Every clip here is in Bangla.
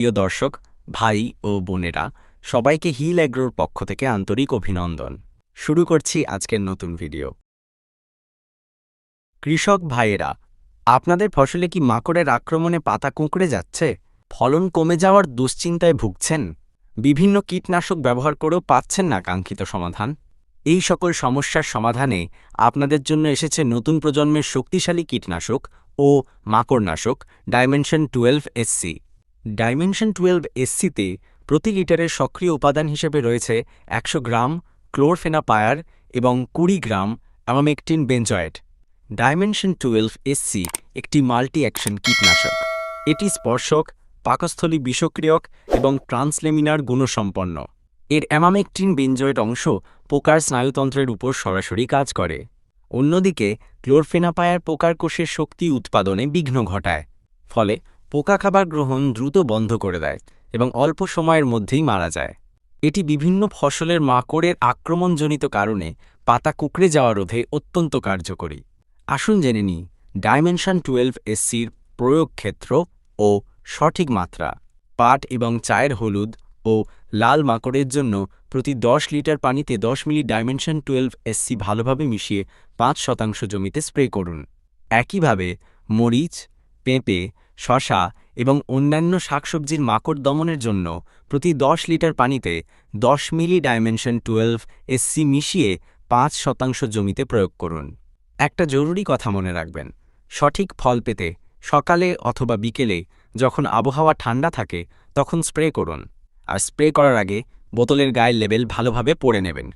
প্রিয় দর্শক, ভাই ও বোনেরা, সবাইকে হিল অ্যাগ্রোর পক্ষ থেকে আন্তরিক অভিনন্দন। শুরু করছি আজকের নতুন ভিডিও। কৃষক ভাইয়েরা, আপনাদের ফসলে কি মাকড়ের আক্রমণে পাতা কুঁকড়ে যাচ্ছে? ফলন কমে যাওয়ার দুশ্চিন্তায় ভুগছেন? বিভিন্ন কীটনাশক ব্যবহার করেও পাচ্ছেন না কাঙ্ক্ষিত সমাধান? এই সকল সমস্যার সমাধানে আপনাদের জন্য এসেছে নতুন প্রজন্মের শক্তিশালী কীটনাশক ও মাকড়নাশক dimension twelve SC. Dimension twelve এসসিতে প্রতি লিটারের সক্রিয় উপাদান হিসেবে রয়েছে একশো গ্রাম ক্লোরফেনাপায়ার এবং কুড়ি gram emamectin benzoate dimension twelve SC একটি মাল্টি অ্যাকশন কীটনাশক। এটি স্পর্শক, পাকস্থলী বিষক্রিয়ক এবং ট্রান্সলেমিনার গুণসম্পন্ন। এর অ্যামামেকটিন বেঞ্জয়েড অংশ পোকার স্নায়ুতন্ত্রের উপর সরাসরি কাজ করে। অন্যদিকে, ক্লোরফেনাপায়ার পোকার কোষের শক্তি উৎপাদনে বিঘ্ন ঘটায়। ফলে পোকা খাবার গ্রহণ দ্রুত বন্ধ করে দেয় এবং অল্প সময়ের মধ্যেই মারা যায়। এটি বিভিন্ন ফসলের মাকড়ের আক্রমণজনিত কারণে পাতা কুকড়ে যাওয়া রোধে অত্যন্ত কার্যকরী। আসুন জেনে নিই, ডাইমেনশন টুয়েলভ এসসির প্রয়োগ ক্ষেত্র ও সঠিক মাত্রা। পাট এবং চায়ের হলুদ ও লাল মাকড়ের জন্য প্রতি দশ লিটার পানিতে দশ মিলি ডাইমেনশন টুয়েলভ এসসি ভালোভাবে মিশিয়ে পাঁচ শতাংশ জমিতে স্প্রে করুন। একইভাবে মরিচ, পেঁপে শশা এবং অন্যান্য শাকসবজির মাকড় দমনের জন্য প্রতি দশ লিটার পানিতে দশ মিলি ডাইমেনশন টুয়েলভ এসসি মিশিয়ে পাঁচ শতাংশ জমিতে প্রয়োগ করুন। একটা জরুরি কথা মনে রাখবেন, সঠিক ফল পেতে সকালে অথবা বিকেলে যখন আবহাওয়া ঠান্ডা থাকে তখন স্প্রে করুন, আর স্প্রে করার আগে বোতলের গায়ের লেবেল ভালোভাবে পড়ে নেবেন।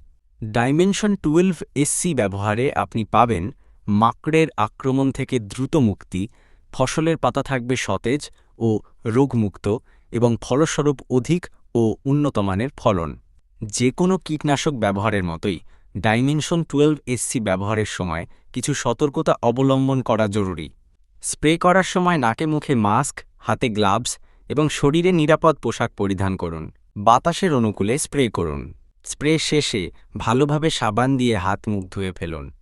ডাইমেনশন টুয়েলভ এসসি ব্যবহারে আপনি পাবেন মাকড়ের আক্রমণ থেকে দ্রুত মুক্তি ফসলের পাতা থাকবে সতেজ ও রোগমুক্ত এবং ফলস্বরূপ অধিক ও উন্নতমানের ফলন। যে কোনো কীটনাশক ব্যবহারের মতোই ডাইমেনশন টুয়েলভ এসসি ব্যবহারের সময় কিছু সতর্কতা অবলম্বন করা জরুরি। স্প্রে করার সময় নাকে মুখে মাস্ক, হাতে গ্লাভস এবং শরীরে নিরাপদ পোশাক পরিধান করুন। বাতাসের অনুকূলে স্প্রে করুন। স্প্রে শেষে ভালোভাবে সাবান দিয়ে হাত মুখ ধুয়ে ফেলুন।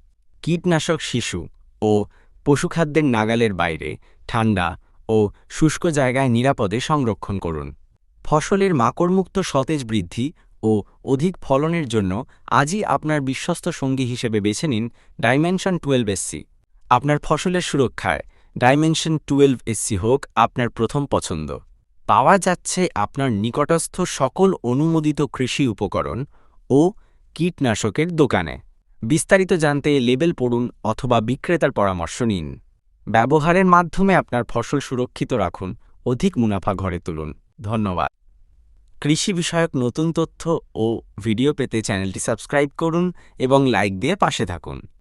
কীটনাশক শিশু ও পশুখাদ্যের নাগালের বাইরে, ঠান্ডা ও শুষ্ক জায়গায় নিরাপদে সংরক্ষণ করুন। ফসলের মাকড়মুক্ত সতেজ বৃদ্ধি ও অধিক ফলনের জন্য আজই আপনার বিশ্বস্ত সঙ্গী হিসেবে বেছে নিন ডাইমেনশন টুয়েলভ এসসি আপনার ফসলের সুরক্ষায় ডাইমেনশন টুয়েলভ এসসি হোক আপনার প্রথম পছন্দ। পাওয়া যাচ্ছে আপনার নিকটস্থ সকল অনুমোদিত কৃষি উপকরণ ও কীটনাশকের দোকানে। বিস্তারিত জানতে লেবেল পড়ুন অথবা বিক্রেতার পরামর্শ নিন। ব্যবহারের মাধ্যমে আপনার ফসল সুরক্ষিত রাখুন, অধিক মুনাফা ঘরে তুলুন। ধন্যবাদ। কৃষি বিষয়ক নতুন তথ্য ও ভিডিও পেতে চ্যানেলটি সাবস্ক্রাইব করুন এবং লাইক দিয়ে পাশে থাকুন।